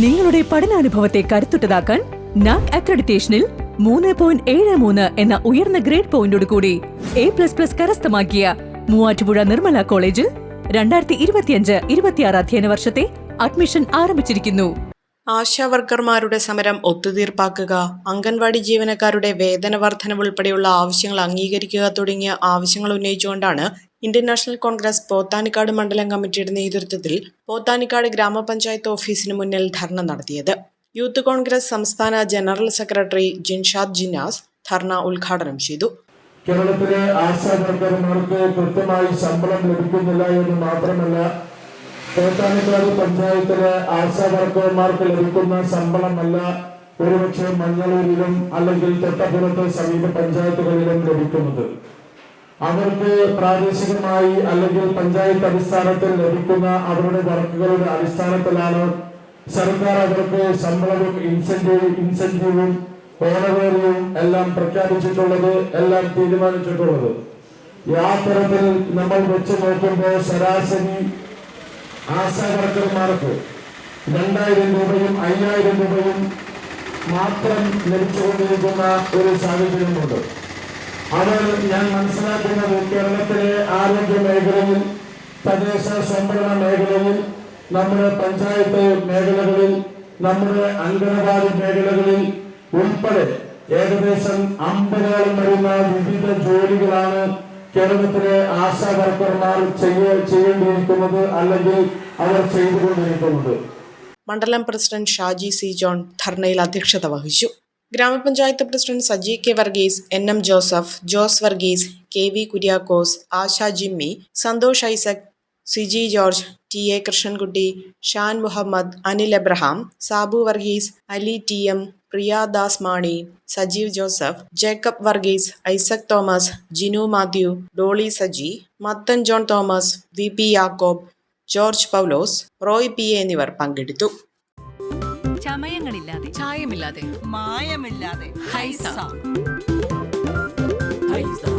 നിങ്ങളുടെ പഠനാനുഭവത്തെ കരുത്തുറ്റതാക്കാൻ നാക് അക്രഡിറ്റേഷനിൽ മൂന്ന് പോയിന്റ് ഏഴ് മൂന്ന് എന്ന ഉയർന്ന ഗ്രേഡ് പോയിന്റോട് കൂടി എ പ്ലസ് പ്ലസ് കരസ്ഥമാക്കിയ മൂവാറ്റുപുഴ നിർമ്മല കോളേജിൽ രണ്ടായിരത്തി ഇരുപത്തിയഞ്ച് ഇരുപത്തിയാറ് അധ്യയന വർഷത്തെ അഡ്മിഷൻ ആരംഭിച്ചിരിക്കുന്നു. ആശാ വർക്കർമാരുടെ സമരം ഒത്തുതീർപ്പാക്കുക അംഗൻവാടി ജീവനക്കാരുടെ വേതന വർധനവ് ഉൾപ്പെടെയുള്ള ആവശ്യങ്ങൾ അംഗീകരിക്കുക തുടങ്ങിയ ആവശ്യങ്ങൾ ഉന്നയിച്ചുകൊണ്ടാണ് ഇന്ത്യൻ നാഷണൽ കോൺഗ്രസ് പോത്താനിക്കാട് മണ്ഡലം കമ്മിറ്റിയുടെ നേതൃത്വത്തിൽ പോത്താനിക്കാട് ഗ്രാമപഞ്ചായത്ത് ഓഫീസിന് മുന്നിൽ ധർണ നടത്തിയത്. യൂത്ത് കോൺഗ്രസ് സംസ്ഥാന ജനറൽ സെക്രട്ടറി ജിൻഷാദ് ജിനാസ് ധർണ ഉദ്ഘാടനം ചെയ്തു. കേരളത്തിലെ ആശാ കൃത്യമായി ശമ്പളം ലഭിക്കുന്നില്ല എന്ന് മാത്രമല്ല തോട്ടാനിക്കാട് പഞ്ചായത്തിലെ ആശാ വർക്കർമാർക്ക് ലഭിക്കുന്ന ശമ്പളമല്ല ഒരുപക്ഷെ മഞ്ഞളൂരിലും അല്ലെങ്കിൽ തൊട്ടപ്പുറത്തെ സമീപ പഞ്ചായത്തുകളിലും ലഭിക്കുന്നത്. അവർക്ക് പ്രാദേശികമായി അല്ലെങ്കിൽ പഞ്ചായത്ത് അടിസ്ഥാനത്തിൽ ലഭിക്കുന്ന അവരുടെ വർക്കുകളുടെ അടിസ്ഥാനത്തിലാണ് സർക്കാർ അവർക്ക് ശമ്പളവും ഇൻസെന്റീവ് ഇൻസെന്റീവും ഓണവേറിയും എല്ലാം പ്രഖ്യാപിച്ചിട്ടുള്ളത് എല്ലാം തീരുമാനിച്ചിട്ടുള്ളത്. യാത്രത്തിൽ നമ്മൾ വെച്ച് നോക്കുമ്പോൾ ശരാശരി ആശാ വർക്കർമാർക്ക് രണ്ടായിരം രൂപയും അയ്യായിരം രൂപയും മാത്രം ലഭിച്ചുകൊണ്ടിരിക്കുന്ന ഒരു സാഹചര്യമുണ്ട്. അവർ ഞാൻ മനസ്സിലാക്കുന്നത് കേരളത്തിലെ ആരോഗ്യ മേഖലയിൽ തദ്ദേശ സംഭരണ മേഖലയിൽ നമ്മുടെ പഞ്ചായത്ത് മേഖലകളിൽ നമ്മുടെ അംഗനവാടി മേഖലകളിൽ ഉൾപ്പെടെ ഏകദേശം അമ്പതോളം വരുന്ന വിവിധ ജോലികളാണ് കേരളത്തിലെ ആശാ വർക്കർമാർ ചെയ്യേണ്ടിയിരിക്കുന്നത് അല്ലെങ്കിൽ അവർ ചെയ്തുകൊണ്ടിരിക്കുന്നത്. മണ്ഡലം പ്രസിഡന്റ് ഷാജി സി ജോൺ ധർണയിൽ അധ്യക്ഷത വഹിച്ചു. ഗ്രാമപഞ്ചായത്ത് president Saji K Varghese N M Joseph Jose Varghese K V Kuriakose Asha Jimmy Santhosh Isaac Siji George T A Krishnankutty Shan Muhammad Anil Abraham Sabu Varghese Ali T M Priya Das Mani Sajeev Joseph Jacob Varghese Isaac Thomas Jinu Mathew Dolly Saji Mathan John Thomas V P Yakob George Paulose Roy P A എന്നിവർ പങ്കെടുത്തു. ചമയങ്ങളില്ലാതെ ചായമില്ലാതെ മായമില്ലാതെ ഹൈസ. ഹൈസ.